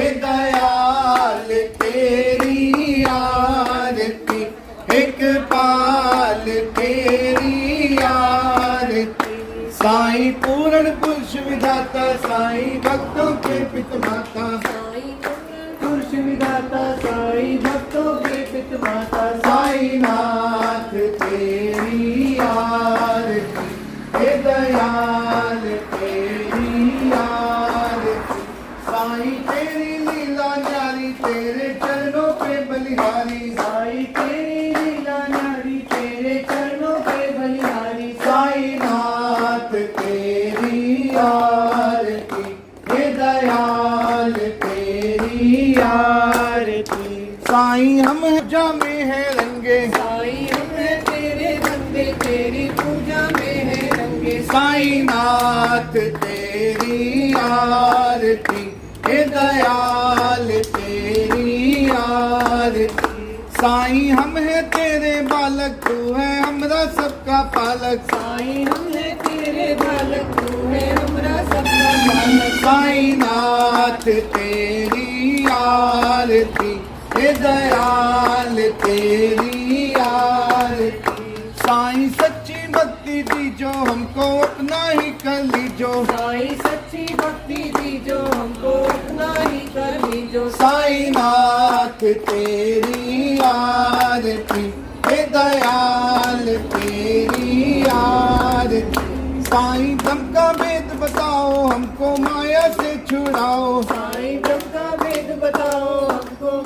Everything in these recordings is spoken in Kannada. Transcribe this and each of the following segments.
agenda साईं हम है तेरे बालक तू है हमरा सबका पालक। साईं है तेरे बालक तू है हमरा सबका बालक साईं नाथ तेरी आरती हे दयाल तेरी आरती। साईं सच्ची भक्ति दीजो हमको अपना ही कर लीजो। साईं सच्ची भक्ति दी जो हमको अपना ही कर जो साईं नाथ तेरी आरती हे दयाल तेरी आरती। साई दम का वेद बताओ हमको माया से छुड़ाओ। साई दम का वेद बताओ हमको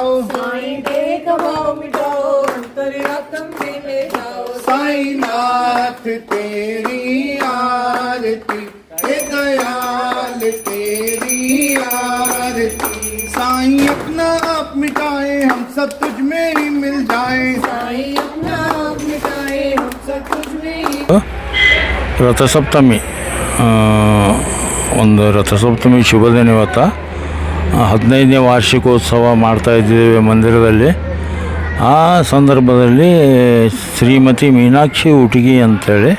जाओ साईं देख भाव मिटाओ अंतर्यात्म में ले जाओ साईं नाथ तेरी आरती हे दयाल तेरी आरती साईं अपना आप मिटाए हम सब तुझ में ही मिल जाए साईं अपना आप मिटाए हम सब कुछ में ही ರಥಸಪ್ತಮಿ ಆ, ಒಂದು ರಥಸಪ್ತಮಿ ಶುಭ ದಿನ ಇವತ್ತು ಆ, ಹದಿನೈದನೇ ವಾರ್ಷಿಕೋತ್ಸವ ಮಾಡ್ತಾ ಇದ್ದೇವೆ ಮಂದಿರದಲ್ಲಿ. ಆ ಸಂದರ್ಭದಲ್ಲಿ ಶ್ರೀಮತಿ ಮೀನಾಕ್ಷಿ ಉಟಗಿ ಅಂಥೇಳಿ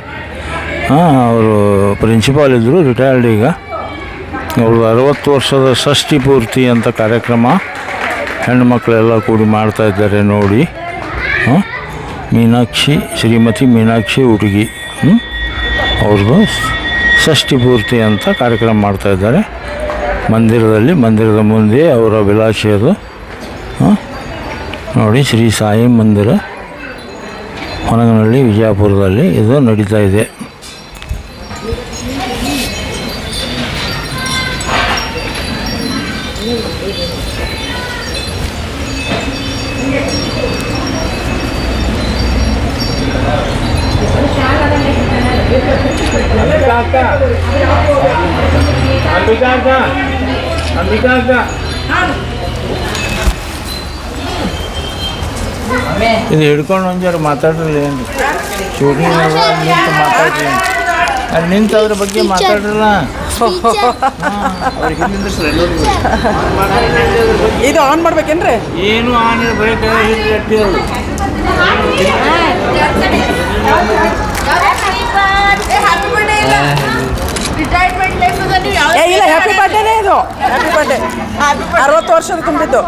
ಅವರು ಪ್ರಿನ್ಸಿಪಾಲ್ ಇದ್ದರು ರಿಟೈರ್ಡ್ ಈಗ. ಅವ್ರದ್ದು ಅರವತ್ತು ವರ್ಷದ ಷಷ್ಠಿ ಪೂರ್ತಿ ಅಂತ ಕಾರ್ಯಕ್ರಮ ಹೆಣ್ಣು ಮಕ್ಕಳೆಲ್ಲ ಕೂಡಿ ಮಾಡ್ತಾ ಇದ್ದಾರೆ ನೋಡಿ. ಮೀನಾಕ್ಷಿ, ಶ್ರೀಮತಿ ಮೀನಾಕ್ಷಿ ಹ್ಞೂ ಅವ್ರದ್ದು ಷಷ್ಠಿ ಪೂರ್ತಿ ಅಂತ ಕಾರ್ಯಕ್ರಮ ಮಾಡ್ತಾ ಇದ್ದಾರೆ. ಮಂದಿರದಲ್ಲಿ ಮಂದಿರದ ಮುಂದೆ ಅವರ ವಿಲಾಸದು ನೋಡಿ ಶ್ರೀ ಸಾಯಿ ಮಂದಿರ ಹೊನಗನಹಳ್ಳಿ ವಿಜಯಪುರದಲ್ಲಿ ಇದು ನಡೀತಾ ಇದೆ. ಇದು ಹಿಡ್ಕೊಂಡು ಒಂಜಾರು ಮಾತಾಡ್ರಲ್ಲ ಏನು? ಶೂಟಿಂಗ್ ನಿಂತು ಮಾತಾಡ್ರಿ. ಅಲ್ಲಿ ನಿಂತು ಅದ್ರ ಬಗ್ಗೆ ಮಾತಾಡ್ರಲ್ಲ. ಇದು ಆನ್ ಮಾಡ್ಬೇಕೇನ್ರಿ? ಏನು ಆನ್ ಬೇಕು ಹಿಟ್ಟು ಏ ಇಲ್ಲ ಹ್ಯಾಪಿ ಬರ್ಡೇನೇ ಇದು. ಹ್ಯಾಪಿ ಬರ್ಡೇ ಅರವತ್ತು ವರ್ಷದ ತುಂಬಿದ್ದು.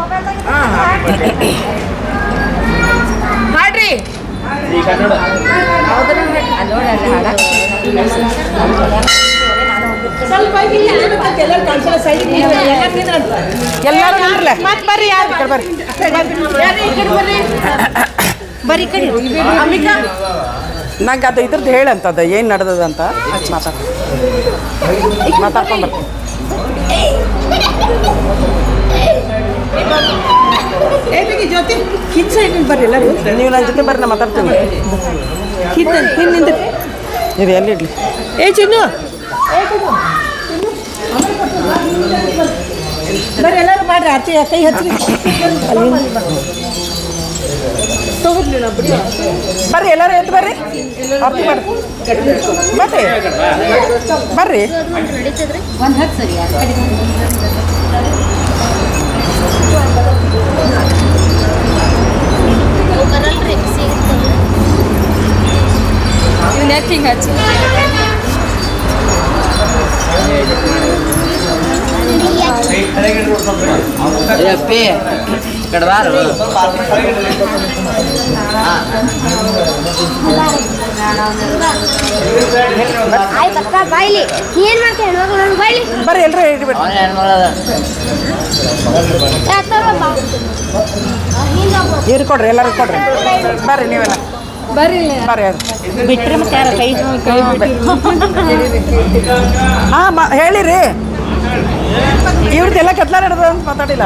ಹಾಡ್ರಿ ಎಲ್ಲರೂ ನಿಂದ್ರಲ್ಲ ಮತ್ತೆ ಬರ್ರಿ ಯಾರು? ಬರ್ರಿ. ಕಡೆ ಅಂಬಿಕಾ ನಂಗೆ ಅದು ಇದ್ರದ್ದು ಹೇಳಂತದ ಏನು ನಡೆದದಂತ ಮಾತಾಡ. ಮಾತಾಡ್ಕೊಂಡು ಜೊತೆ ಬರ್ರಿ ಎಲ್ಲರೂ. ನೀವು ನನ್ನ ಜೊತೆ ಬರ್ರಿ ನಾ ಮಾತಾಡ್ತೀನಿ. ಹಿಂದೆ ಹಿಂದಿಂದ ಇದು ಎಲ್ಲಿಡ್ಲಿ ಏ ಚಿನ್ನು. ಬರ್ರಿ ಎಲ್ಲರೂ ಮಾಡ್ರಿ ಅತ್ತೆ ಕೈ ಹಚ್ಚಿ ಬರ್ರಿ ಎಲ್ಲರೂ ಎದ್ದು ಬರ್ರಿ ಅಪ್ಪಿ ಬರ್ರಿ ಬರ್ರಿ ಬರ್ರಿ ಇವನ್ ಯಾಕಿಂಗ್ ಹಚ್ಚಿ ಅಪ್ಪಿ ఇక్కడ వారు ಆಯ್ ಬರ್ತಾ ಬಾಯ್ಲಿ ನೀ ಏನ್ ಮಾಡ್ತೀಯ ಹೆಣ್ಮಕ್ಳು ನೋಡಿ ಬಾಯ್ಲಿ ಬರ್ರಿ ಎಲ್ಲರೂ ಹಿಡಿಬಿಡ್ರಿ ಅವನ ಹೆಣ್ಮಗಳ ಇವ್ರು ಕೊಡ್ರಿ ಎಲ್ಲರೂ ಕೊಡ್ರಿ ಬರ್ರಿ ನೀವೆಲ್ಲ ಬರ್ರಿ ಬರ್ರಿ ಅದು ಬಿಟ್ರೆ ಮತ್ತೆ ಯಾರ ಕೈ ಹಾಂ ಮ ಹೇಳಿರಿ ಇವ್ರದ್ದೆಲ್ಲ ಕತ್ಲ ನಡೆದ ಅಂತ ಮಾತಾಡಿಲ್ಲ.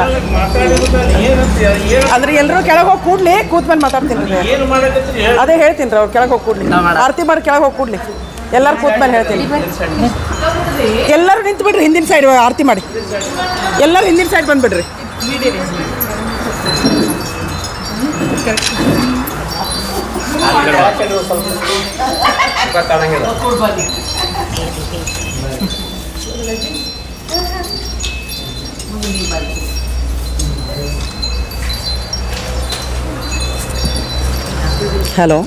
ಅಂದ್ರೆ ಎಲ್ಲರೂ ಕೆಳಗೆ ಹೋಗಿ ಕೂಡ್ಲಿ ಕೂತ್ಮೇಲೆ ಮಾತಾಡ್ತೀನಿ. ಅದೇ ಹೇಳ್ತೀನಿ ರೀ ಅವ್ರು ಕೆಳಗೆ ಹೋಗಿ ಕೂಡ್ಲಿ. ಆರತಿ ಮಾಡಿ ಕೆಳಗೆ ಹೋಗಿ ಕೂಡ್ಲಿ. ಎಲ್ಲರೂ ಕೂತ್ಮೇಲೆ ಹೇಳ್ತೀನಿ. ಎಲ್ಲರೂ ನಿಂತು ಬಿಡ್ರಿ ಹಿಂದಿನ ಸೈಡ್ ಆರತಿ ಮಾಡಿ. ಎಲ್ಲರೂ ಹಿಂದಿನ ಸೈಡ್ ಬಂದ್ಬಿಡ್ರಿ ಹಲೋ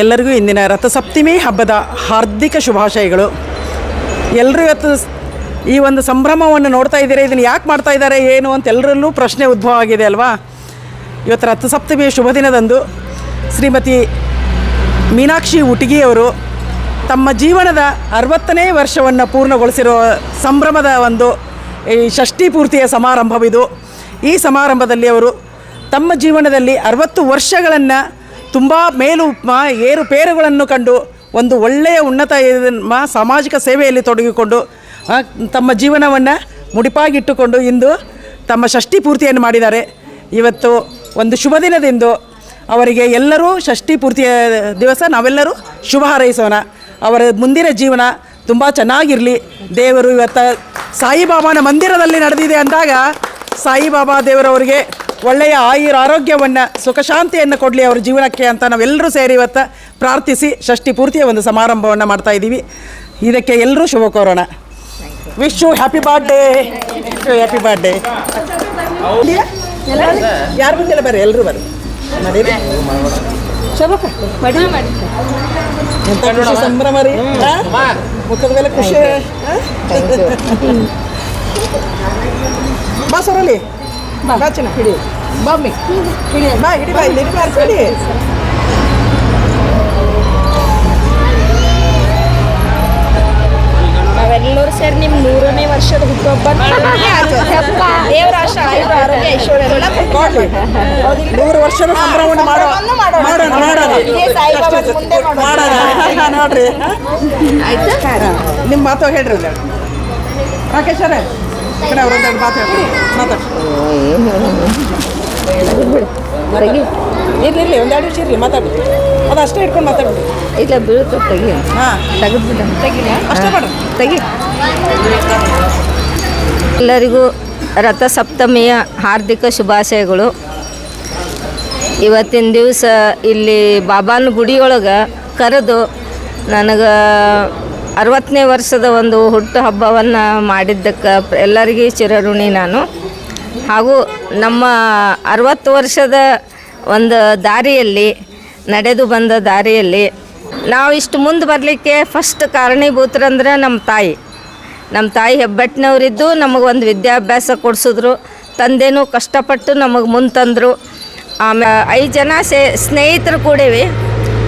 ಎಲ್ಲರಿಗೂ ಇಂದಿನ ರಥಸಪ್ತಮಿ ಹಬ್ಬದ ಹಾರ್ದಿಕ ಶುಭಾಶಯಗಳು. ಎಲ್ಲರೂ ಇವತ್ತು ಈ ಒಂದು ಸಂಭ್ರಮವನ್ನು ನೋಡ್ತಾ ಇದ್ದೀರಾ? ಇದನ್ನು ಯಾಕೆ ಮಾಡ್ತಾ ಇದ್ದಾರೆ? ಏನು ಅಂತ ಎಲ್ಲರಲ್ಲೂ ಪ್ರಶ್ನೆ ಉದ್ಭವ ಆಗಿದೆ ಅಲ್ವಾ? ಇವತ್ತು ರಥಸಪ್ತಮಿಯ ಶುಭ ದಿನದಂದು ಶ್ರೀಮತಿ ಮೀನಾಕ್ಷಿ ಉಟಗಿಯವರು ತಮ್ಮ ಜೀವನದ ಅರವತ್ತನೇ ವರ್ಷವನ್ನು ಪೂರ್ಣಗೊಳಿಸಿರೋ ಸಂಭ್ರಮದ ಒಂದು ಈ ಷಷ್ಠಿ ಪೂರ್ತಿಯ ಸಮಾರಂಭವಿದು. ಈ ಸಮಾರಂಭದಲ್ಲಿ ಅವರು ತಮ್ಮ ಜೀವನದಲ್ಲಿ ಅರವತ್ತು ವರ್ಷಗಳನ್ನು ತುಂಬ ಮೇಲು ಏರುಪೇರುಗಳನ್ನು ಕಂಡು ಒಂದು ಒಳ್ಳೆಯ ಉನ್ನತ ಸಾಮಾಜಿಕ ಸೇವೆಯಲ್ಲಿ ತೊಡಗಿಕೊಂಡು ತಮ್ಮ ಜೀವನವನ್ನು ಮುಡಿಪಾಗಿಟ್ಟುಕೊಂಡು ಇಂದು ತಮ್ಮ ಷಷ್ಠಿ ಪೂರ್ತಿಯನ್ನು ಮಾಡಿದ್ದಾರೆ. ಇವತ್ತು ಒಂದು ಶುಭ ದಿನದಿಂದು ಅವರಿಗೆ ಎಲ್ಲರೂ ಷಷ್ಠಿ ಪೂರ್ತಿಯ ದಿವಸ ನಾವೆಲ್ಲರೂ ಶುಭ ಹಾರೈಸೋಣ. ಅವರ ಮುಂದಿನ ಜೀವನ ತುಂಬ ಚೆನ್ನಾಗಿರಲಿ. ದೇವರು ಇವತ್ತು ಸಾಯಿಬಾಬಾನ ಮಂದಿರದಲ್ಲಿ ನಡೆದಿದೆ ಅಂದಾಗ ಸಾಯಿಬಾಬಾ ದೇವರವರಿಗೆ ಒಳ್ಳೆಯ ಆಯುರ ಆರೋಗ್ಯವನ್ನು ಸುಖ ಶಾಂತಿಯನ್ನು ಕೊಡಲಿ ಅವರ ಜೀವನಕ್ಕೆ ಅಂತ ನಾವೆಲ್ಲರೂ ಸೇರಿ ಇವತ್ತು ಪ್ರಾರ್ಥಿಸಿ ಷಷ್ಠಿ ಪೂರ್ತಿಯ ಒಂದು ಸಮಾರಂಭವನ್ನು ಮಾಡ್ತಾ ಇದ್ದೀವಿ. ಇದಕ್ಕೆ ಎಲ್ಲರೂ ಶುಭ ಕೋರೋಣ. Wish you happy birthday happy birthday ಯಾರು ಬಂದಿಲ್ಲ? ಬರ್ರಿ ಎಲ್ಲರೂ ಬರ್ರಿ. ಮಾಡಿ. ಖುಷಿ ಸಂಭ್ರಮ ರೀ ಆ? ಮುಖದ ಮೇಲೆ ಖುಷಿ? ಬಾ ಸೊರಲಿ. ಬಾ. ಚಿನ್ನ. ಹಿಡಿ. ಬಾಮ್ಮಿ ಹಿಡಿ. ಬಾ ಹಿಡಿ ಬಾ. ಇಲ್ಲಿ ಹಿಡಿ ವರ್ಷದ ಹುಟ್ಟುಹಬ್ಬ. ದೇವರ ಆಶೆ ಆರೋಗ್ಯ ಐಶ್ವರ್ಯ ನೂರು ವರ್ಷದ ಮಾಡೋ. ಮಾಡೋಣ. ಮಾಡೋಣ ಮಾಡೋಣ. ಹಾ, ನೋಡ್ರಿ. ಆಯ್ತಾ? ನಿಮ್ಮ ಮಾತು ಹೇಳ್ರಿ ರಾಕೇಶ್ ಅವರೇ? ಕಡೆ ಅವ್ರೊಂದೆರಡು ಮಾತು ಹೇಳ್ರಿ. ಮಾತಾಡಿ ಇರ್ಲಿ ಇರ್ಲಿ. ಒಂದೆರಡು ನಿಮಿಷ ಇರಲಿ. ಮಾತಾಡಿ ಅದು ಅಷ್ಟೇ ಇಟ್ಕೊಂಡು ಮಾತಾಡ್ಬಿಡಿ ಇಲ್ಲ ಬೀಳುತ್ತೆ ತೆಗಿ. ಹಾಂ. ತೆಗೆದ್ಬಿಟ್ಟು ತೆಗಿ ಅಷ್ಟೇ ಮಾಡ್ರಿ ತೆಗಿ. ಎಲ್ಲರಿಗೂ ರಥಸಪ್ತಮಿಯ ಹಾರ್ದಿಕ ಶುಭಾಶಯಗಳು. ಇವತ್ತಿನ ದಿವಸ ಇಲ್ಲಿ ಬಾಬಾನ ಗುಡಿಯೊಳಗೆ ಕರೆದು ನನಗೆ ಅರವತ್ತನೇ ವರ್ಷದ ಒಂದು ಹುಟ್ಟು ಹಬ್ಬವನ್ನು ಮಾಡಿದ್ದಕ್ಕೆ ಎಲ್ಲರಿಗೂ ಚಿರಋಣಿ ನಾನು. ಹಾಗೂ ನಮ್ಮ ಅರವತ್ತು ವರ್ಷದ ಒಂದು ದಾರಿಯಲ್ಲಿ, ನಡೆದು ಬಂದ ದಾರಿಯಲ್ಲಿ ನಾವು ಇಷ್ಟು ಮುಂದೆ ಬರಲಿಕ್ಕೆ ಫಸ್ಟ್ ಕಾರಣೀಭೂತರಂದ್ರೆ ನಮ್ಮ ತಾಯಿ. ನಮ್ಮ ತಾಯಿ ಹೆಬ್ಬೆಟ್ಟಿನವರಿದ್ದು ನಮಗೆ ಒಂದು ವಿದ್ಯಾಭ್ಯಾಸ ಕೊಡಿಸಿದ್ರು. ತಂದೆನೂ ಕಷ್ಟಪಟ್ಟು ನಮಗೆ ಮುಂದೆ ತಂದರು. ಆಮೇಲೆ ಐದು ಜನ ಸೇ ಸ್ನೇಹಿತರು ಕೂಡಿವಿ.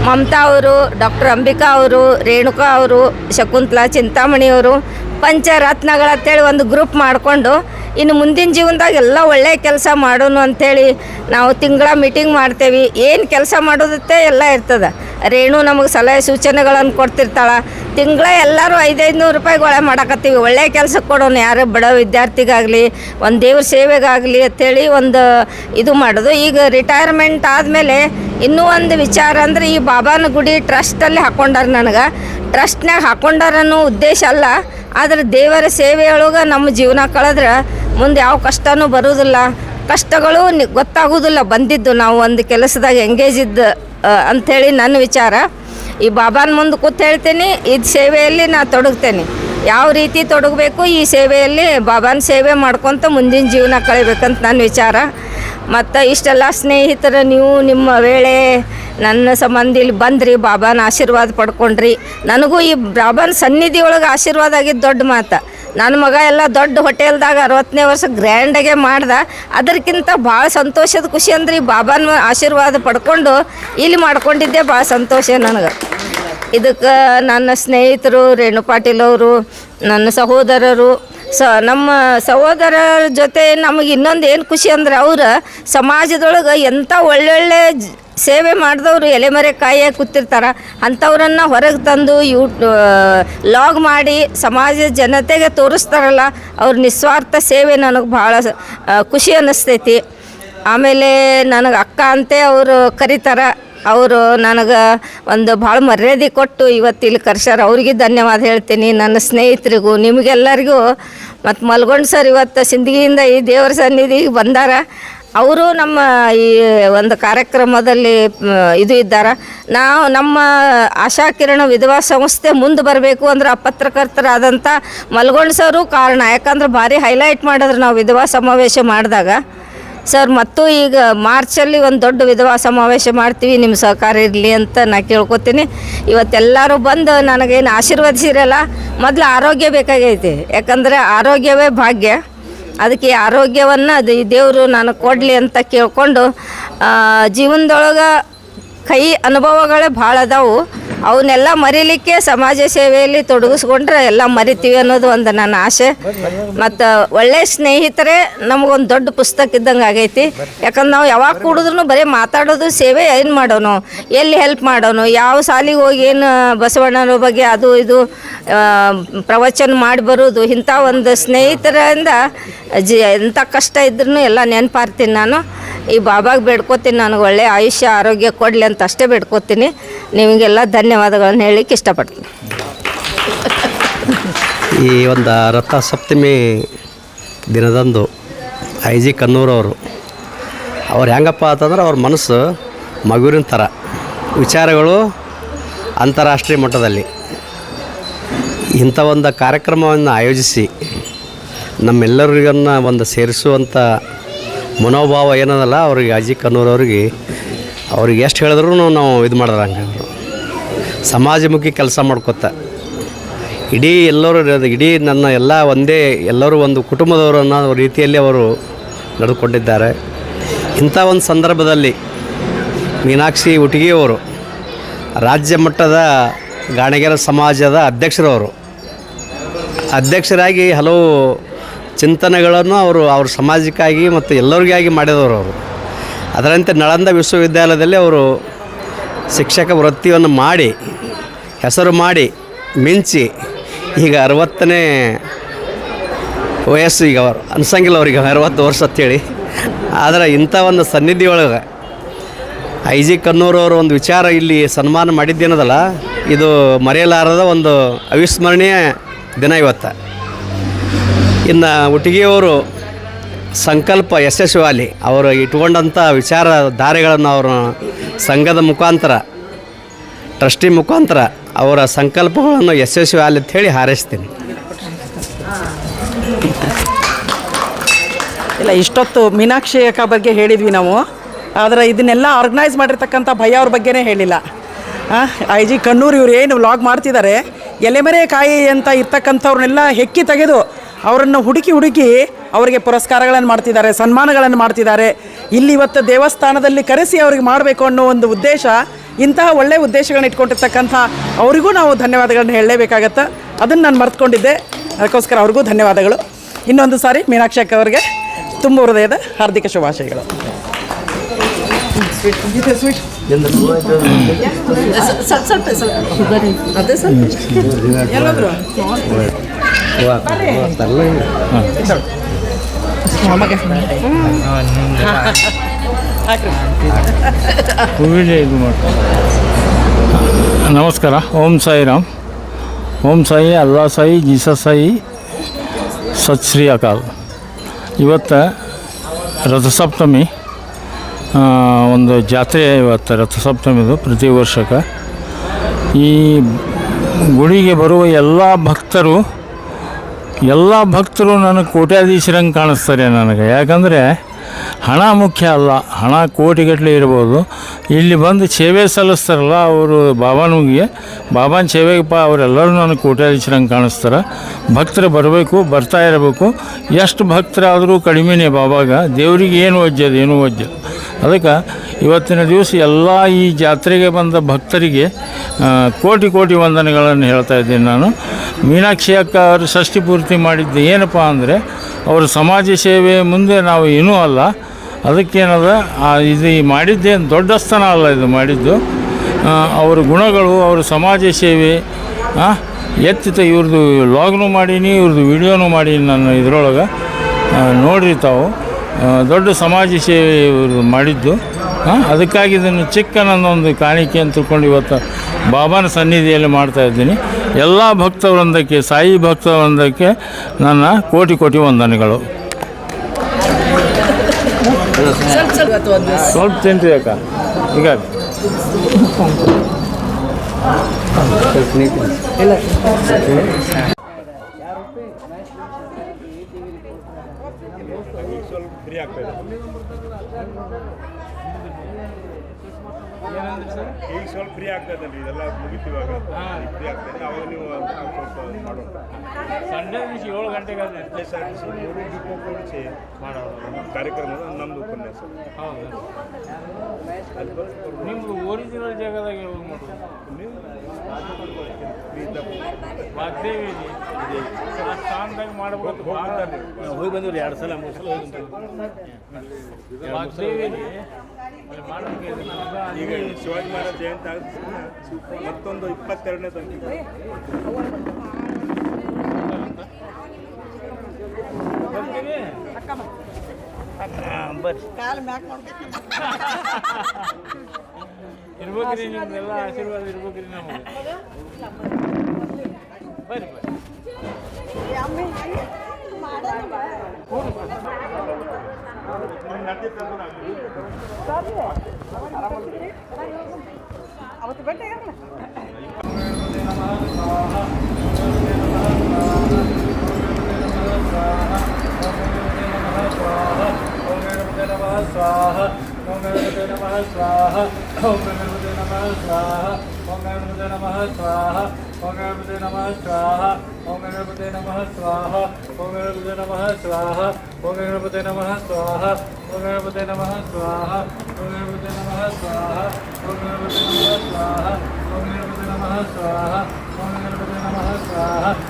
ಮಮತಾ ಅವರು, ಡಾಕ್ಟರ್ ಅಂಬಿಕಾ ಅವರು, ರೇಣುಕಾ ಅವರು, ಶಕುಂತಲಾ ಚಿಂತಾಮಣಿಯವರು, ಪಂಚರತ್ನಗಳಂತೇಳಿ ಒಂದು ಗ್ರೂಪ್ ಮಾಡಿಕೊಂಡು ಇನ್ನು ಮುಂದಿನ ಜೀವನದಾಗ ಎಲ್ಲ ಒಳ್ಳೆಯ ಕೆಲಸ ಮಾಡೋಣ ಅಂಥೇಳಿ ನಾವು ತಿಂಗಳ ಮೀಟಿಂಗ್ ಮಾಡ್ತೇವೆ. ಏನು ಕೆಲಸ ಮಾಡೋದತ್ತೆ ಎಲ್ಲ ಇರ್ತದೆ. ರೇಣು ನಮಗೆ ಸಲಹೆ ಸೂಚನೆಗಳನ್ನು ಕೊಡ್ತಿರ್ತಾಳೆ. ತಿಂಗಳ ಎಲ್ಲರೂ ಐದೈದು ನೂರು ರೂಪಾಯಿಗೆ ಒಳ್ಳೆ ಮಾಡಕತ್ತೀವಿ. ಒಳ್ಳೆಯ ಕೆಲಸ ಕೊಡೋಣ ಯಾರು? ಬಡ ವಿದ್ಯಾರ್ಥಿಗಾಗಲಿ, ಒಂದು ದೇವ್ರ ಸೇವೆಗಾಗಲಿ ಅಂಥೇಳಿ ಒಂದು ಇದು ಮಾಡೋದು. ಈಗ ರಿಟೈರ್ಮೆಂಟ್ ಆದಮೇಲೆ ಇನ್ನೂ ಒಂದು ವಿಚಾರ ಅಂದರೆ ಈ ಬಾಬಾನ ಗುಡಿ ಟ್ರಸ್ಟಲ್ಲಿ ಹಾಕೊಂಡಾರ ನನಗೆ. ಟ್ರಸ್ಟ್ನಾಗ ಹಾಕೊಂಡಾರ ಅನ್ನೋ ಉದ್ದೇಶ ಅಲ್ಲ. ಆದರೆ ದೇವರ ಸೇವೆಯೊಳಗೆ ನಮ್ಮ ಜೀವನ ಕಳೆದ್ರೆ ಮುಂದೆ ಯಾವ ಕಷ್ಟನೂ ಬರೋದಿಲ್ಲ. ಕಷ್ಟಗಳು ಗೊತ್ತಾಗೋದಿಲ್ಲ ಬಂದಿದ್ದು. ನಾವು ಒಂದು ಕೆಲಸದಾಗ ಎಂಗೇಜ್ ಇದ್ದ ಅಂಥೇಳಿ ನನ್ನ ವಿಚಾರ. ಈ ಬಾಬಾನ ಮುಂದೆ ಕೂತ್ ಹೇಳ್ತೀನಿ, ಇದು ಸೇವೆಯಲ್ಲಿ ನಾ ತೊಡಗ್ತೇನೆ. ಯಾವ ರೀತಿ ತೊಡಗಬೇಕು, ಈ ಸೇವೆಯಲ್ಲಿ ಬಾಬಾನ ಸೇವೆ ಮಾಡ್ಕೊತ ಮುಂದಿನ ಜೀವನ ಕಳಿಬೇಕಂತ ನನ್ನ ವಿಚಾರ. ಮತ್ತು ಇಷ್ಟೆಲ್ಲ ಸ್ನೇಹಿತರ, ನೀವು ನಿಮ್ಮ ವೇಳೆ ನನ್ನ ಸಂಬಂಧ ಇಲ್ಲಿ ಬಂದ್ರಿ, ಬಾಬಾನ ಆಶೀರ್ವಾದ ಪಡ್ಕೊಂಡ್ರಿ. ನನಗೂ ಈ ಬಾಬಾನ ಸನ್ನಿಧಿ ಒಳಗೆ ಆಶೀರ್ವಾದ ಆಗಿದ್ದು ದೊಡ್ಡ ಮಾತು. ನನ್ನ ಮಗ ಎಲ್ಲ ದೊಡ್ಡ ಹೋಟೆಲ್ದಾಗ ಅರವತ್ತನೇ ವರ್ಷ ಗ್ರ್ಯಾಂಡಾಗೆ ಮಾಡ್ದೆ. ಅದಕ್ಕಿಂತ ಭಾಳ ಸಂತೋಷದ ಖುಷಿ ಅಂದ್ರೆ ಈ ಬಾಬಾನ ಆಶೀರ್ವಾದ ಪಡ್ಕೊಂಡು ಇಲ್ಲಿ ಮಾಡ್ಕೊಂಡಿದ್ದೆ, ಭಾಳ ಸಂತೋಷ ನನಗೆ. ಇದಕ್ಕೆ ನನ್ನ ಸ್ನೇಹಿತರು ರೇಣು ಪಾಟೀಲ್ ಅವರು, ನನ್ನ ಸಹೋದರರು ಸ ನಮ್ಮ ಸಹೋದರರ ಜೊತೆ ನಮಗೆ ಇನ್ನೊಂದು ಏನು ಖುಷಿ ಅಂದ್ರೆ ಅವರು ಸಮಾಜದೊಳಗೆ ಎಂಥ ಒಳ್ಳೊಳ್ಳೆ ಸೇವೆ ಮಾಡಿದವರು ಎಲೆಮರೆ ಕಾಯಿ ಕೂತಿರ್ತಾರೆ. ಅಂಥವ್ರನ್ನ ಹೊರಗೆ ತಂದು ಯೂ ಲಾಗ್ ಮಾಡಿ ಸಮಾಜ ಜನತೆಗೆ ತೋರಿಸ್ತಾರಲ್ಲ, ಅವ್ರ ನಿಸ್ವಾರ್ಥ ಸೇವೆ ನನಗೆ ಭಾಳ ಖುಷಿ ಅನ್ನಿಸ್ತೈತಿ. ಆಮೇಲೆ ನನಗೆ ಅಕ್ಕ ಅಂತೆ ಅವರು ಕರೀತಾರೆ. ಅವರು ನನಗೆ ಒಂದು ಭಾಳ ಮರ್ಯಾದೆ ಕೊಟ್ಟು ಇವತ್ತು ಇಲ್ಲಿ ಕರ್ಸ್ಯಾರ. ಅವ್ರಿಗೆ ಧನ್ಯವಾದ ಹೇಳ್ತೀನಿ. ನನ್ನ ಸ್ನೇಹಿತರಿಗೂ, ನಿಮಗೆಲ್ಲರಿಗೂ. ಮತ್ತು ಮಲ್ಗೊಂಡು ಸರ್ ಇವತ್ತು ಸಿಂದಗಿಯಿಂದ ಈ ದೇವರ ಸನ್ನಿಧಿಗೆ ಬಂದಾರ. ಅವರು ನಮ್ಮ ಈ ಒಂದು ಕಾರ್ಯಕ್ರಮದಲ್ಲಿ ಇದು ಇದ್ದಾರೆ. ನಾವು ನಮ್ಮ ಆಶಾಕಿರಣ ವಿಧವಾ ಸಂಸ್ಥೆ ಮುಂದೆ ಬರಬೇಕು ಅಂದ್ರೆ ಆ ಪತ್ರಕರ್ತರಾದಂಥ ಮಲ್ಗೊಂಡ್ ಸರು ಕಾರಣ ಯಾಕಂದ್ರೆ ಭಾರಿ ಹೈಲೈಟ್ ಮಾಡಿದ್ರು ನಾವು ವಿಧವಾ ಸಮಾವೇಶ ಮಾಡಿದಾಗ. ಸರ್, ಮತ್ತು ಈಗ ಮಾರ್ಚಲ್ಲಿ ಒಂದು ದೊಡ್ಡ ವಿಧವಾ ಸಮಾವೇಶ ಮಾಡ್ತೀವಿ ನಿಮ್ಮ ಸಹಕಾರ ಇರಲಿ ಅಂತ ನಾ ಕೇಳ್ಕೊತೀನಿ. ಇವತ್ತೆಲ್ಲರೂ ಬಂದು ನನಗೇನು ಆಶೀರ್ವದಿಸಿರಲ್ಲ, ಮೊದಲು ಆರೋಗ್ಯ ಬೇಕಾಗೈತಿ. ಯಾಕಂದರೆ ಆರೋಗ್ಯವೇ ಭಾಗ್ಯ. ಅದಕ್ಕೆ ಆರೋಗ್ಯವನ್ನು ಅದು ಈ ದೇವರು ನನಗೆ ಕೊಡಲಿ ಅಂತ ಕೇಳಿಕೊಂಡು ಜೀವನದೊಳಗೆ ಕೈ ಅನುಭವಗಳೇ ಭಾಳ ಅದಾವು. ಅವನ್ನೆಲ್ಲ ಮರಿಲಿಕ್ಕೆ ಸಮಾಜ ಸೇವೆಯಲ್ಲಿ ತೊಡಗಿಸ್ಕೊಂಡ್ರೆ ಎಲ್ಲ ಮರಿತೀವಿ ಅನ್ನೋದು ಒಂದು ನನ್ನ ಆಸೆ. ಮತ್ತು ಒಳ್ಳೆಯ ಸ್ನೇಹಿತರೇ ನಮಗೊಂದು ದೊಡ್ಡ ಪುಸ್ತಕ ಇದ್ದಂಗೆ ಆಗೈತಿ. ಯಾಕಂದ್ರೆ ನಾವು ಯಾವಾಗ ಕೂಡಿದ್ರು ಬರೀ ಮಾತಾಡೋದು ಸೇವೆ ಏನು ಮಾಡೋನು? ಎಲ್ಲಿ ಹೆಲ್ಪ್ ಮಾಡೋನು? ಯಾವ ಸಾಲಿಗೆ ಹೋಗಿ ಏನು ಬಸವಣ್ಣನ ಬಗ್ಗೆ ಅದು ಇದು ಪ್ರವಚನ ಮಾಡಿ ಬರೋದು. ಇಂಥ ಒಂದು ಸ್ನೇಹಿತರಿಂದ ಜಿ ಎಂಥ ಕಷ್ಟ ಇದ್ರೂ ಎಲ್ಲ ನೆನಪಾರ್ತೀನಿ ನಾನು. ಈ ಬಾಬಾಗೆ ಬೇಡ್ಕೋತೀನಿ, ನನಗೆ ಒಳ್ಳೆಯ ಆಯುಷ್ಯ, ಆರೋಗ್ಯ ಕೊಡಲಿ ಅಂತ ಅಷ್ಟೇ ಬೇಡ್ಕೋತೀನಿ. ನಿಮಗೆಲ್ಲ ಧನ್ಯವಾದಗಳನ್ನು ಹೇಳಲಿಕ್ಕೆ ಇಷ್ಟಪಡ್ತೀನಿ. ಈ ಒಂದು ರಥ ಸಪ್ತಮಿ ದಿನದಂದು ಐ ಜಿ ಕನ್ನೂರವರು ಅವ್ರು ಹೆಂಗಪ್ಪ ಅಂತಂದ್ರೆ ಅವ್ರ ಮನಸ್ಸು ಮಗುವಿನ ಥರ. ವಿಚಾರಗಳು ಅಂತಾರಾಷ್ಟ್ರೀಯ ಮಟ್ಟದಲ್ಲಿ. ಇಂಥ ಒಂದು ಕಾರ್ಯಕ್ರಮವನ್ನು ಆಯೋಜಿಸಿ ನಮ್ಮೆಲ್ಲರಿಗನ್ನು ಒಂದು ಸೇರಿಸುವಂಥ ಮನೋಭಾವ ಏನದಲ್ಲ, ಅವ್ರಿಗೆ ಅಜಿ ಕನ್ನೂರವ್ರಿಗೆ ಅವ್ರಿಗೆ ಎಷ್ಟು ಹೇಳಿದ್ರು ನಾವು ಇದು ಮಾಡಿದ್ರೆ ಹಂಗೆ ಸಮಾಜಮುಖಿ ಕೆಲಸ ಮಾಡ್ಕೊತ. ಇಡೀ ಎಲ್ಲರೂ ಇಡೀ ನನ್ನ ಎಲ್ಲ ಒಂದೇ, ಎಲ್ಲರೂ ಒಂದು ಕುಟುಂಬದವರು ಅನ್ನೋ ರೀತಿಯಲ್ಲಿ ಅವರು ನಡೆದುಕೊಂಡಿದ್ದಾರೆ. ಇಂಥ ಒಂದು ಸಂದರ್ಭದಲ್ಲಿ ಮೀನಾಕ್ಷಿ ಉಟಗಿಯವರು ರಾಜ್ಯ ಮಟ್ಟದ ಗಾಣಿಗೆರ ಸಮಾಜದ ಅಧ್ಯಕ್ಷರವರು, ಅಧ್ಯಕ್ಷರಾಗಿ ಹಲವು ಚಿಂತನೆಗಳನ್ನು ಅವರು, ಅವ್ರ ಸಮಾಜಕ್ಕಾಗಿ ಮತ್ತು ಎಲ್ಲರಿಗಾಗಿ ಮಾಡಿದವರು ಅವರು. ಅದರಂತೆ ನಳಂದ ವಿಶ್ವವಿದ್ಯಾಲಯದಲ್ಲಿ ಅವರು ಶಿಕ್ಷಕ ವೃತ್ತಿಯನ್ನು ಮಾಡಿ, ಹೆಸರು ಮಾಡಿ, ಮಿಂಚಿ, ಈಗ ಅರವತ್ತನೇ ವಯಸ್ಸು ಈಗ ಅವರು. ಅನ್ಸಂಗಿಲ್ಲ ಅವ್ರಿಗೆ ಅರವತ್ತು ವರ್ಷ ಅಂತೇಳಿ. ಆದರೆ ಇಂಥ ಒಂದು ಸನ್ನಿಧಿ ಒಳಗೆ ಐ ಜಿ ಕನ್ನೂರವರು ಒಂದು ವಿಚಾರ ಇಲ್ಲಿ ಸನ್ಮಾನ ಮಾಡಿದ್ದೇನದಲ್ಲ ಇದು ಮರೆಯಲಾರದ ಒಂದು ಅವಿಸ್ಮರಣೀಯ ದಿನ ಇವತ್ತು. ಇನ್ನು ಒಟ್ಟಿಗೆಯವರು ಸಂಕಲ್ಪ ಯಶಸ್ವಿ ಅವರು ಇಟ್ಕೊಂಡಂಥ ವಿಚಾರ ಧಾರೆಗಳನ್ನು ಅವರ ಸಂಘದ ಮುಖಾಂತರ, ಟ್ರಸ್ಟಿ ಮುಖಾಂತರ ಅವರ ಸಂಕಲ್ಪಗಳನ್ನು ಯಶಸ್ವಿ ಆಗಲಿ ಅಂತ ಹೇಳಿ ಹಾರೈಸ್ತೀನಿ. ಇಲ್ಲ, ಇಷ್ಟೊತ್ತು ಮೀನಾಕ್ಷಿ ಅಕ್ಕ ಬಗ್ಗೆ ಹೇಳಿದ್ವಿ ನಾವು. ಆದರೆ ಇದನ್ನೆಲ್ಲ ಆರ್ಗನೈಸ್ ಮಾಡಿರ್ತಕ್ಕಂಥ ಭಯ ಅವ್ರ ಬಗ್ಗೆನೇ ಹೇಳಿಲ್ಲ. ಐ ಜಿ ಕಣ್ಣೂರು ಇವ್ರು ಏನು ವ್ಲಾಗ್ ಮಾಡ್ತಿದ್ದಾರೆ, ಎಲೆಮರೆ ಕಾಯಿ ಅಂತ ಇರ್ತಕ್ಕಂಥವ್ರನ್ನೆಲ್ಲ ಹೆಕ್ಕಿ ತೆಗೆದು ಅವರನ್ನು ಹುಡುಕಿ ಹುಡುಕಿ ಅವರಿಗೆ ಪುರಸ್ಕಾರಗಳನ್ನು ಮಾಡ್ತಿದ್ದಾರೆ, ಸನ್ಮಾನಗಳನ್ನು ಮಾಡ್ತಿದ್ದಾರೆ. ಇಲ್ಲಿ ಇವತ್ತು ದೇವಸ್ಥಾನದಲ್ಲಿ ಕರೆಸಿ ಅವ್ರಿಗೆ ಮಾಡಬೇಕು ಅನ್ನೋ ಒಂದು ಉದ್ದೇಶ, ಇಂತಹ ಒಳ್ಳೆಯ ಉದ್ದೇಶಗಳನ್ನ ಇಟ್ಕೊಂಡಿರ್ತಕ್ಕಂಥ ಅವರಿಗೂ ನಾವು ಧನ್ಯವಾದಗಳನ್ನು ಹೇಳಲೇಬೇಕಾಗತ್ತೆ. ಅದನ್ನು ನಾನು ಮರ್ತ್ಕೊಂಡಿದ್ದೆ. ಅದಕ್ಕೋಸ್ಕರ ಅವ್ರಿಗೂ ಧನ್ಯವಾದಗಳು. ಇನ್ನೊಂದು ಸಾರಿ ಮೀನಾಕ್ಷಿ ಅಕ್ಕ ಅವರಿಗೆ ತುಂಬ ಹೃದಯದ ಹಾರ್ದಿಕ ಶುಭಾಶಯಗಳು. ಎಲ್ಲಾದ್ರು ಹೂವಿನ ಇದು ಮಾಡಿ ನಮಸ್ಕಾರ ಓಂ ಸಾಯಿರಾಮ್ ಓಂ ಸಾಯಿ ಅಲ್ಲಾ ಸಾಯಿ ಜೀಸಸ್ ಸಾಯಿ ಸತ್ ಶ್ರೀ ಅಕಾಲ್. ಇವತ್ತು ರಥಸಪ್ತಮಿ. ಆ, ಒಂದು ಜಾತ್ರೆ ಇವತ್ತು, ರಥಸಪ್ತಮಿದು ಪ್ರತಿ ವರ್ಷಕ್ಕೆ. ಈ ಗುಡಿಗೆ ಬರುವ ಎಲ್ಲ ಭಕ್ತರು ಎಲ್ಲ ಭಕ್ತರು ನನಗೆ ಕೋಟ್ಯಾಧೀಶರಂಗೆ ಕಾಣಿಸ್ತಾರೆ ನನಗೆ. ಯಾಕಂದರೆ ಹಣ ಮುಖ್ಯ ಅಲ್ಲ, ಹಣ ಕೋಟಿಗಟ್ಟಲೆ ಇರ್ಬೋದು. ಇಲ್ಲಿ ಬಂದು ಸೇವೆ ಸಲ್ಲಿಸ್ತಾರಲ್ಲ ಅವರು ಬಾಬಾನಿಗೆ ಬಾಬಾನ ಸೇವೆಗಪ್ಪ ಅವರೆಲ್ಲರೂ ನನಗೆ ಕೋಟ್ಯಾಧೀಶರಂಗೆ ಕಾಣಿಸ್ತಾರೆ. ಭಕ್ತರು ಬರಬೇಕು, ಬರ್ತಾ ಇರಬೇಕು. ಎಷ್ಟು ಭಕ್ತರಾದರೂ ಕಡಿಮೆನೇ ಬಾಬಾಗ. ದೇವರಿಗೆ ಏನು ಒಜ್ಜದು ಏನು ಒಜ್ಜದು ಅದಕ್ಕೆ ಇವತ್ತಿನ ದಿವಸ ಎಲ್ಲ ಈ ಜಾತ್ರೆಗೆ ಬಂದ ಭಕ್ತರಿಗೆ ಕೋಟಿ ಕೋಟಿ ವಂದನೆಗಳನ್ನು ಹೇಳ್ತಾ ಇದ್ದೀನಿ ನಾನು. ಮೀನಾಕ್ಷಿ ಅಕ್ಕ ಅವರು ಷಷ್ಠಿ ಪೂರ್ತಿ ಮಾಡಿದ್ದು ಏನಪ್ಪ ಅಂದರೆ, ಅವರು ಸಮಾಜ ಸೇವೆ ಮುಂದೆ ನಾವು ಏನೂ ಅಲ್ಲ. ಅದಕ್ಕೇನದ ಇದು ಮಾಡಿದ್ದೇನು ದೊಡ್ಡ ಸ್ಥಾನ ಅಲ್ಲ ಇದು ಮಾಡಿದ್ದು. ಅವರ ಗುಣಗಳು, ಅವರು ಸಮಾಜ ಸೇವೆ ಎತ್ತಿತ ಇವ್ರದ್ದು ಲಾಗ್ನು ಮಾಡೀನಿ, ಇವ್ರದ್ದು ವಿಡಿಯೋನು ಮಾಡೀನಿ ನಾನು ಇದರೊಳಗೆ. ನೋಡಿರಿ ತಾವು. ದೊಡ್ಡ ಸಮಾಜ ಸೇವೆ ಇವರು ಮಾಡಿದ್ದು. ಅದಕ್ಕಾಗಿ ಇದನ್ನು ಚಿಕ್ಕ ನನ್ನೊಂದು ಕಾಣಿಕೆ ಅಂತ ತಿಳ್ಕೊಂಡು ಇವತ್ತು ಬಾಬಾನ ಸನ್ನಿಧಿಯಲ್ಲಿ ಮಾಡ್ತಾ ಇದ್ದೀನಿ. ಎಲ್ಲ ಭಕ್ತವೃಂದಕ್ಕೆ ಸಾಯಿ ಭಕ್ತವೃಂದಕ್ಕೆ ನನ್ನ ಕೋಟಿ ಕೋಟಿ ವಂದನೆಗಳು. ಸ್ವಲ್ಪ ತಿಂತೀವಿ ಅಕ್ಕ ಈಗ ಈಗ. ಆಗ್ತದೆ ಇದೆಲ್ಲ ಮುಗಿತಿವಾಗ. ಆಗ್ತದೆ. ಅವಾಗ ನೀವು ಮಾಡೋಣ ಸಂಡೇ ದಿವಸ ಏಳು ಗಂಟೆಗೆ K S R T C ಮೂರು ಡಿಪೋ ಕೂಡಿಸಿ ಮಾಡೋದು. ಕಾರ್ಯಕ್ರಮ ನಮ್ಮದು ಉಪನ್ಯಾಸ. ಹೌದು. ನಿಮ್ದು ಒರಿಜಿನಲ್ ಜಾಗದಾಗ ಯಾವಾಗ ಮಾಡೋದು? ಆ ಸ್ಥಾನದಾಗ ಮಾಡ್ಬೇಕು ಹೋಗಿ ಬಂದಿವ್ರಿ ಎರಡು ಸಲ ಮೂರು ಸಲ ಹೋಗಿ ಅಲ್ಲಿ ಮಾಡ್ಬೇಕು ಈಗ ಶಿವಾಜಿ ಮಹಾರಾಜ್ ಜಯಂತಿ ಆಗುತ್ತೆ ಮತ್ತೊಂದು ಇಪ್ಪತ್ತೆರಡನೇ बर काल ಮ್ಯಾಕ್ ಮಾಡ್ಬೇಕು ಇರ್ಬೇಕ್ರಿ ನಿಮ್ದೆಲ್ಲ ಆಶೀರ್ವಾದ ಇರ್ಬೇಕ್ರಿ ನಮಗೆ ಬರ್ರಿ ಬರ್ರಿ ಅವತ್ತು ಬೆಟ್ಟ ಯಾರಲ್ಲ गणपते नमः स्वाहा ॐ गणपते नमः स्वाहा ॐ गणपते नमः स्वाहा ॐ गणपते नमः स्वाहा ॐ गणपते नमः स्वाहा ॐ गणपते नमः स्वाहा ॐ गणपते नमः स्वाहा ॐ गणपते नमः स्वाहा ॐ गणपते नमः स्वाहा ॐ गणपते नमः स्वाहा ॐ गणपते नमः स्वाहा ॐ गणपते नमः स्वाहा ॐ गणपते नमः स्वाहा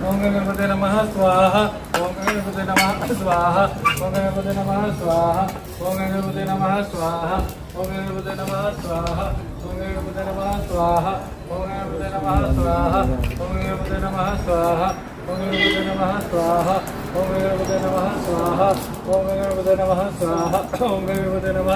ఓం గణపతి నమ స్వాహ ఓం గణపతి నమ స్వాహ ఓం గణపతి నమ స్వాహ ఓం గణపతి నమ స్వాహ ఓం గణపతి నమ స్వాహ ఓం గణపతి నమ స్వాహ ఓం గణపతి నమ స్వాహ ఓం గణపతి నమ స్వాహ ఓం గణపతి నమ స్వాహ ఓం గణపతి నమ స్వాహ ఓం గణపతి నమ స్వాహ ఓం గణపతి నమ